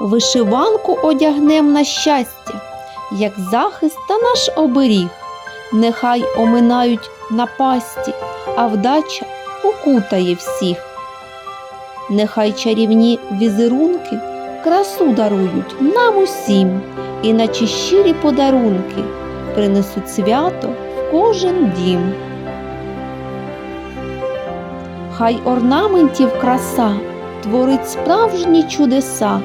Вишиванку одягнем на щастя, як захист та наш оберіг. Нехай оминають напасті, а вдача укутає всіх. Нехай чарівні візерунки красу дарують нам усім, і наче щирі подарунки принесуть свято в кожен дім. Хай орнаментів краса творить справжні чудеса,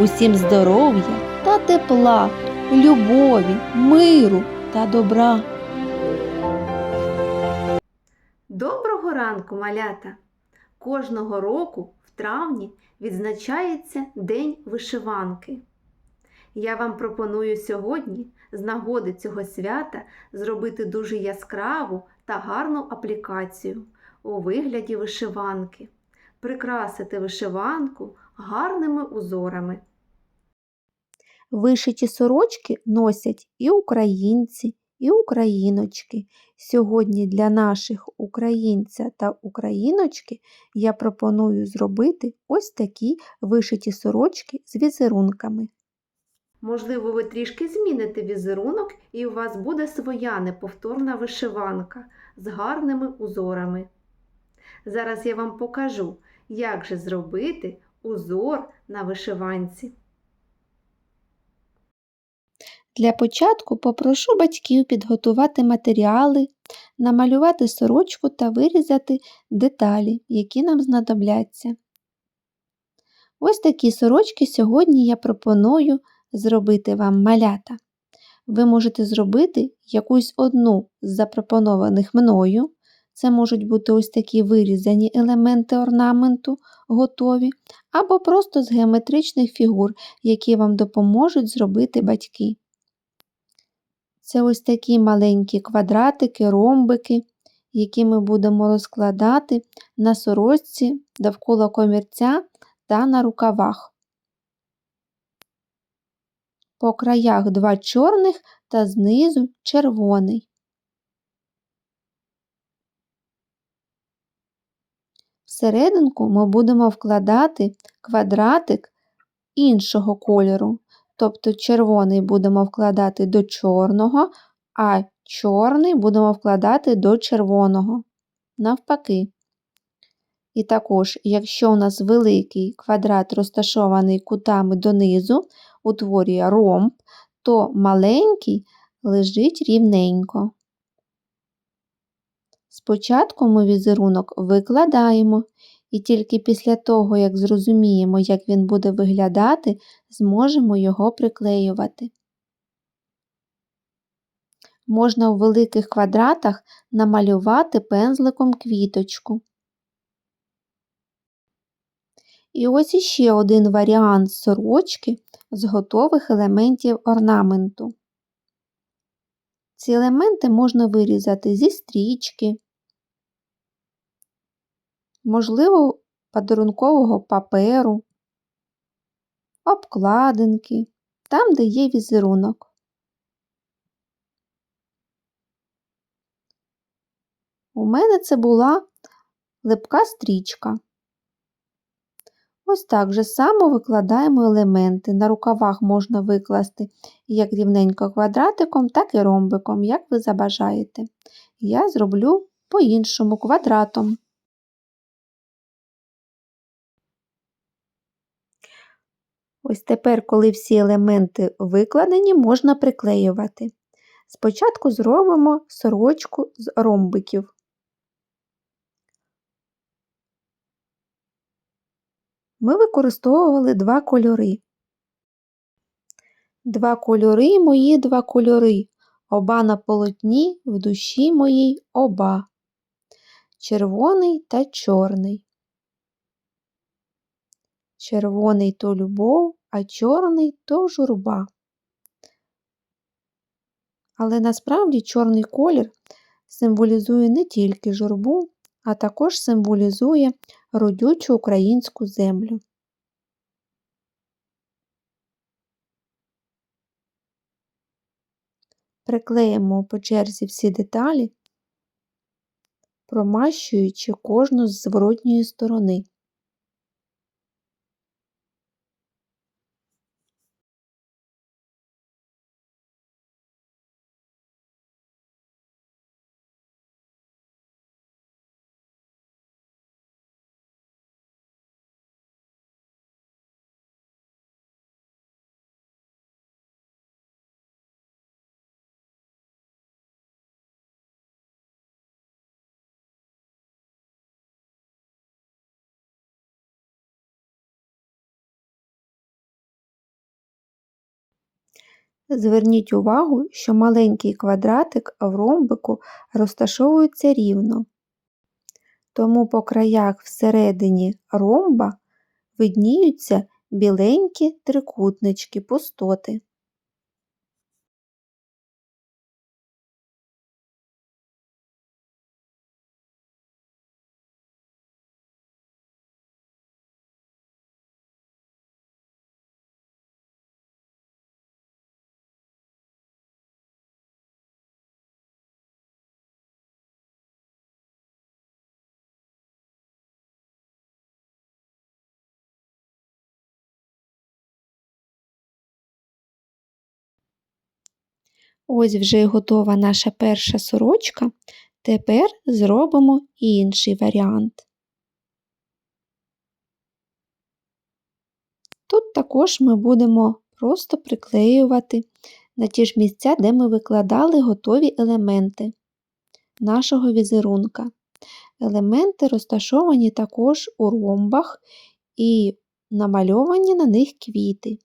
усім здоров'я та тепла, любові, миру та добра. Доброго ранку, малята! Кожного року в травні відзначається День вишиванки. Я вам пропоную сьогодні з нагоди цього свята зробити дуже яскраву та гарну аплікацію у вигляді вишиванки, прикрасити вишиванку гарними узорами. Вишиті сорочки носять і українці, і україночки. Сьогодні для наших українця та україночки я пропоную зробити ось такі вишиті сорочки з візерунками. Можливо, ви трішки зміните візерунок, і у вас буде своя неповторна вишиванка з гарними узорами. Зараз я вам покажу, як же зробити узор на вишиванці. Для початку попрошу батьків підготувати матеріали, намалювати сорочку та вирізати деталі, які нам знадобляться. Ось такі сорочки сьогодні я пропоную зробити вам малята. Ви можете зробити якусь одну з запропонованих мною. Це можуть бути ось такі вирізані елементи орнаменту, готові, або просто з геометричних фігур, які вам допоможуть зробити батьки. Це ось такі маленькі квадратики, ромбики, які ми будемо розкладати на сорочці довкола комірця та на рукавах. По краях два чорних та знизу червоний. Всерединку ми будемо вкладати квадратик іншого кольору, тобто червоний будемо вкладати до чорного, а чорний будемо вкладати до червоного. Навпаки. І також, якщо у нас великий квадрат розташований кутами донизу, утворює ромб, то маленький лежить рівненько. Спочатку ми візерунок викладаємо, і тільки після того, як зрозуміємо, як він буде виглядати, зможемо його приклеювати. Можна у великих квадратах намалювати пензликом квіточку. І ось іще один варіант сорочки з готових елементів орнаменту. Ці елементи можна вирізати зі стрічки, можливо, подарункового паперу, обкладинки, там, де є візерунок. У мене це була липка стрічка. Ось так же само викладаємо елементи. На рукавах можна викласти як рівненько квадратиком, так і ромбиком, як ви забажаєте. Я зроблю по-іншому квадратом. Ось тепер, коли всі елементи викладені, можна приклеювати. Спочатку зробимо сорочку з ромбиків. Ми використовували два кольори. Два кольори мої два кольори, оба на полотні, в душі моїй оба. Червоний та чорний. Червоний то любов, а чорний то журба. Але насправді чорний колір символізує не тільки журбу, а також символізує родючу українську землю. Приклеїмо по черзі всі деталі, промащуючи кожну з зворотньої сторони. Зверніть увагу, що маленький квадратик в ромбику розташовується рівно. Тому по краях всередині ромба видніються біленькі трикутнички пустоти. Ось вже готова наша перша сорочка. Тепер зробимо інший варіант. Тут також ми будемо просто приклеювати на ті ж місця, де ми викладали готові елементи нашого візерунка. Елементи розташовані також у ромбах і намальовані на них квіти.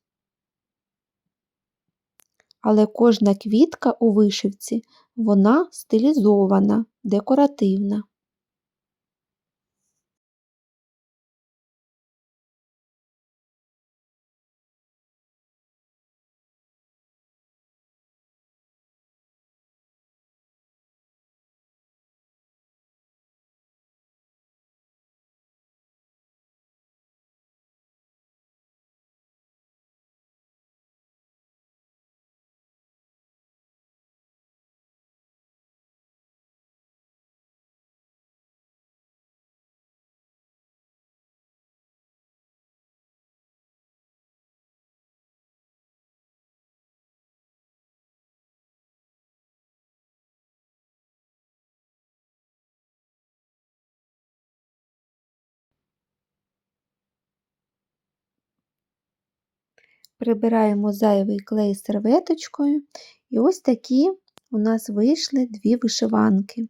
Але кожна квітка у вишивці вона стилізована, декоративна. Прибираємо зайвий клей серветочкою, і ось такі у нас вийшли дві вишиванки.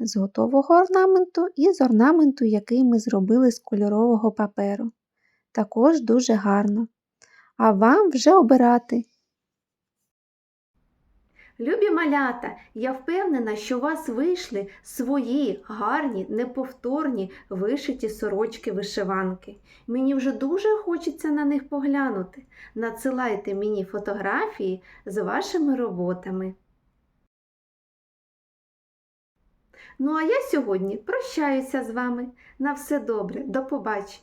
З готового орнаменту і з орнаменту, який ми зробили з кольорового паперу. Також дуже гарно. А вам вже обирати. Любі малята, я впевнена, що у вас вийшли свої гарні, неповторні вишиті сорочки-вишиванки. Мені вже дуже хочеться на них поглянути. Надсилайте мені фотографії з вашими роботами. Ну, а я сьогодні прощаюся з вами. На все добре, до побачення!